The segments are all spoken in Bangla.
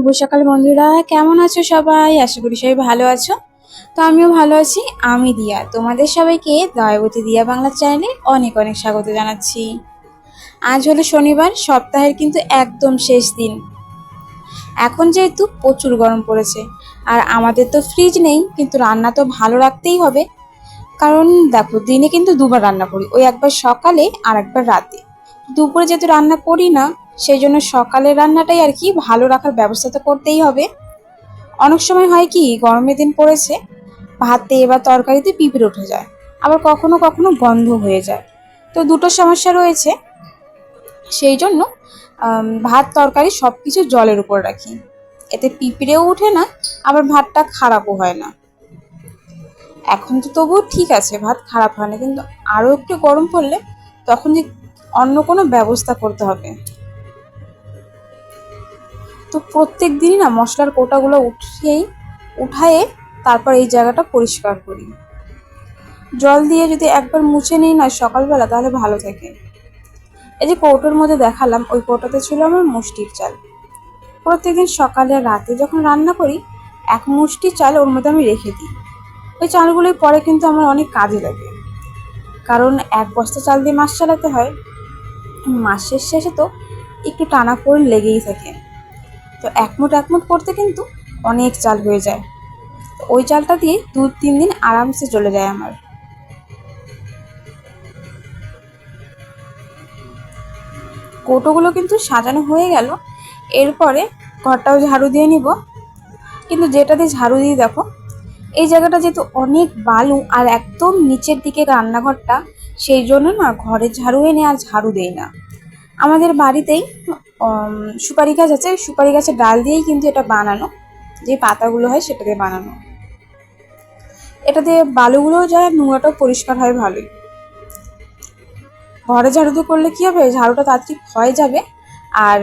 শুভ সকাল বন্ধুরা, কেমন আছো সবাই? আশা করি সবাই ভালো আছো। তো আমিও ভালো আছি, আমি দিয়া। তোমাদের সবাইকে দয়াবতী দিয়া বাংলা চ্যানেলে অনেক অনেক স্বাগত জানাচ্ছি। আজ হলো শনিবার, সপ্তাহের কিন্তু একদম শেষ দিন। এখন যেহেতু প্রচুর গরম পড়েছে, আর আমাদের তো ফ্রিজ নেই, কিন্তু রান্না তো ভালো রাখতেই হবে। কারণ দেখো, দিনে কিন্তু দুবার রান্না করি, ওই একবার সকালে আর একবার রাতে। দুপুরে যেহেতু রান্না করি না সেই জন্য সকালের রান্নাটাই আর কি ভালো রাখার ব্যবস্থা তো করতেই হবে। অনেক সময় হয় কি, গরমের দিন পড়েছে, ভাতে বা তরকারিতে পিঁপড়ে উঠে যায়, আবার কখনো কখনো গন্ধ হয়ে যায়। তো দুটো সমস্যা রয়েছে। সেই জন্য ভাত, তরকারি সব কিছু জলের উপর রাখি। এতে পিঁপড়েও উঠে না, আবার ভাতটা খারাপও হয় না। এখন তো তবুও ঠিক আছে, ভাত খারাপ হয় না, কিন্তু আরও একটু গরম পড়লে তখন যে অন্য কোনো ব্যবস্থা করতে হবে। তো প্রত্যেক দিনই না মশলার কোটাগুলো উঠিয়েই, উঠায়ে তারপর এই জায়গাটা পরিষ্কার করি। জল দিয়ে যদি একবার মুছে নিই না সকালবেলা, তাহলে ভালো থাকে। এই যে কৌটোর মধ্যে দেখালাম, ওই কৌটোতে ছিল আমার মুষ্টির চাল। প্রত্যেকদিন সকালে রাতে যখন রান্না করি, এক মুষ্টি চাল ওর মধ্যে আমি রেখে দিই। ওই চালগুলোই পরে কিন্তু আমার অনেক কাজে লাগে। কারণ এক বস্তা চাল দিয়ে মাছ চালাতে হয়। মাসের শেষে তো একটু টানা পড়ে লেগেই থাকে। তো একমুট একমুট করতে কিন্তু অনেক চাল হয়ে যায়। ওই চালটা দিয়ে দু তিন দিন আরামসে চলে যায় আমার। কৌটোগুলো কিন্তু সাজানো হয়ে গেল। এরপরে ঘরটাও ঝাড়ু দিয়ে নিব। কিন্তু যেটা দিয়ে ঝাড়ু দিয়ে দেখো, এই জায়গাটা যেহেতু অনেক বালু আর একদম নিচের দিকে রান্নাঘরটা, সেই জন্য না ঘরে ঝাড়ু এনে আর ঝাড়ু দেই না। আমাদের বাড়িতেই সুপারি গাছ আছে, সুপারি গাছের ডাল দিয়েই কিন্তু এটা বানানো। যে পাতাগুলো হয় সেটা দিয়ে বানানো। এটা দিয়ে বালুগুলোও যায় নোংরাটাও পরিষ্কার হয় ভালোই। ঘরে ঝাড়ু দিয়ে করলে কী হবে? ঝাড়ুটা তাড়াতাড়ি ক্ষয় যাবে আর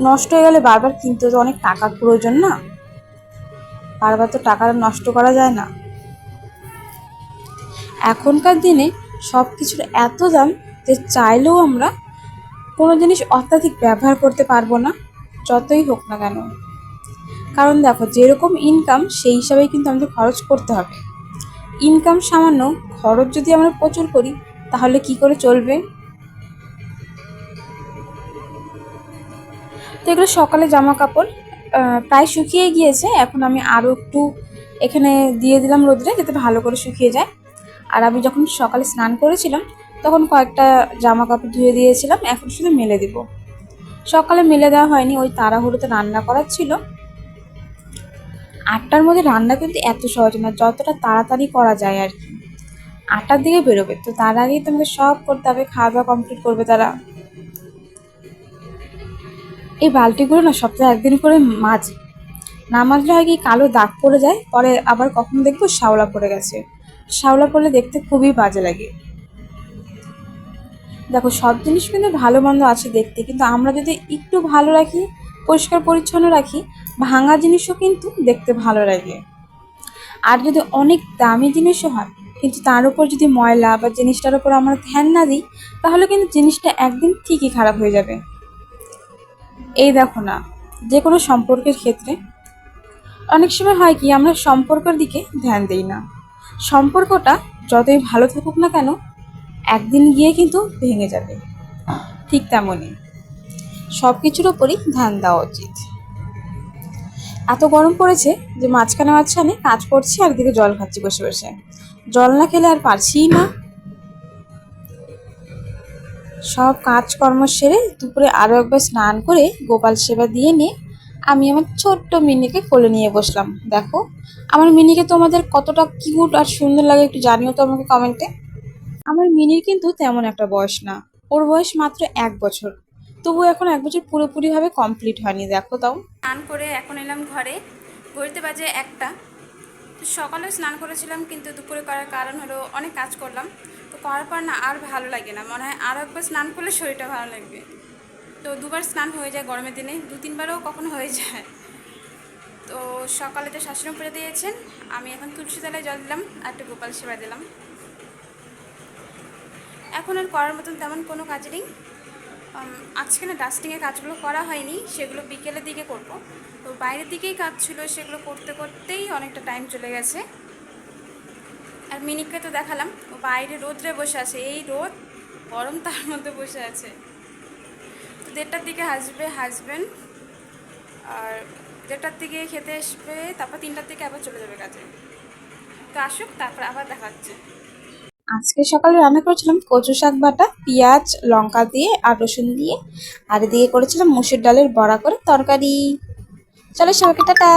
নষ্ট হয়ে গেলে বারবার কিনতে তো অনেক টাকার প্রয়োজন না? বারবার তো টাকা নষ্ট করা যায় না। এখনকার দিনে সব কিছুর এত দাম যে চাইলেও আমরা কোনো জিনিস অত্যাধিক ব্যবহার করতে পারব না, যতই হোক না কেন। কারণ দেখো, যেরকম ইনকাম সেই হিসাবেই কিন্তু আমাদের খরচ করতে হবে। ইনকাম সামান্য, খরচ যদি আমরা প্রচুর করি, তাহলে কি করে চলবে? তো এগুলো সকালে জামা কাপড় প্রায় শুকিয়ে গিয়েছে। এখন আমি আরও একটু এখানে দিয়ে দিলাম রোদ্রে যাতে ভালো করে শুকিয়ে যায়। আর আমি যখন সকালে স্নান করেছিলাম তখন কয়েকটা জামা কাপড় ধুয়ে দিয়েছিলাম, এখন শুধু মেলে দিব। সকালে মেলে দেওয়া হয়নি, ওই তাড়াহুড়োতে রান্না করার ছিল। আটটার মধ্যে রান্না কিন্তু এত সহজ না যতটা তাড়াতাড়ি করা যায় আর কি। আটটার দিকে বেরোবে, তো তার আগেই তোমাকে সব করতে হবে খাওয়া দাওয়া কমপ্লিট করবে তারা। এই বালতিগুলো না সপ্তাহে একদিন করে মাঝে না মাজলে হয় কি কালো দাগ পড়ে যায়, পরে আবার কখনো দেখব শ্যাওলা পড়ে গেছে। শ্যাওলা পড়লে দেখতে খুবই বাজে লাগে। দেখো, সব জিনিস কিন্তু ভালো মন্দ আছে দেখতে, কিন্তু আমরা যদি একটু ভালো রাখি, পরিষ্কার পরিচ্ছন্ন রাখি, ভাঙা জিনিসও কিন্তু দেখতে ভালো লাগে। আর যদি অনেক দামি জিনিসও হয়, কিন্তু তার উপর যদি ময়লা বা জিনিসটার উপর আমরা ধ্যান না দিই, তাহলে কিন্তু জিনিসটা একদিন ঠিকই খারাপ হয়ে যাবে। এই দেখো না, যে কোনো সম্পর্কের ক্ষেত্রে অনেক সময় হয় কি, আমরা সম্পর্কের দিকে ধ্যান দিই না। সম্পর্কটা যতই ভালো থাকুক না কেন একদিন গিয়ে কিন্তু ভেঙে যাবে। ঠিক তেমনই। সব কিছুর ওপরই ধ্যান দেওয়া উচিত। এত গরম পড়েছে যে মাঝখানে মাঝখানে কাজ করছি আর দিকে জল খাচ্ছি বসে বসে। জল না খেলে আর পারছিই না। সব কাজকর্ম সেরে দুপুরে আরও একবার স্নান করে গোপাল সেবা দিয়ে নিয়ে আমি আমার ছোট্ট মিনিকে কোলে নিয়ে বসলাম। দেখো, আমার মিনিকে তোমাদের কতটা কিউট আর সুন্দর লাগে একটু জানিও তো আমাকে কমেন্টে আমার মিনির কিন্তু তেমন একটা বয়স না। ওর বয়স মাত্র এক বছর। তবু এখন এক বছর পুরোপুরিভাবে কমপ্লিট হয়নি, দেখো তাও। স্নান করে এখন এলাম ঘরে। ঘড়িতে বাজে একটা। তো সকালেও স্নান করেছিলাম, কিন্তু দুপুরে করার কারণ হলো অনেক কাজ করলাম। তো করার পর না আর ভালো লাগে না। মনে হয় আরও একবার স্নান করলে শরীরটা ভালো লাগবে। তো দুবার স্নান হয়ে যায় গরমের দিনে। দু তিনবারও কখনো হয়ে যায়। তো সকালে তো শাশুড়ি পুজো দিয়েছেন, আমি এখন তুলসী তলায় জল দিলাম আর একটু গোপাল সেবা দিলাম। এখন আর করার মতন তেমন কোনো কাজ নেই। আজকে না ডাস্টিংয়ের কাজগুলো করা হয়নি, সেগুলো বিকেলের দিকে করব। তো বাইরের দিকেই কাজ ছিল, সেগুলো করতে করতেই অনেকটা টাইম চলে গেছে। আর মিনিককে তো দেখালাম, ও বাইরে রোদ্রে বসে আছে। এই রোদ, গরম তার মধ্যে বসে আছে। তো দেড়টার দিকে আসবে হাসবেন্ড আর দেড়টার দিকে খেতে আসবে, তারপর তিনটার দিকে আবার চলে যাবে কাজে। তো আসুক, তারপর আবার দেখাচ্ছে আজকে সকালে রান্না করেছিলাম কচু শাক বাটা, পেঁয়াজ, লঙ্কা দিয়ে আর রসুন দিয়ে। আর এদিকে করেছিলাম মুসুর ডালের বড়া করে তরকারি। চলো সবাইকে টাটা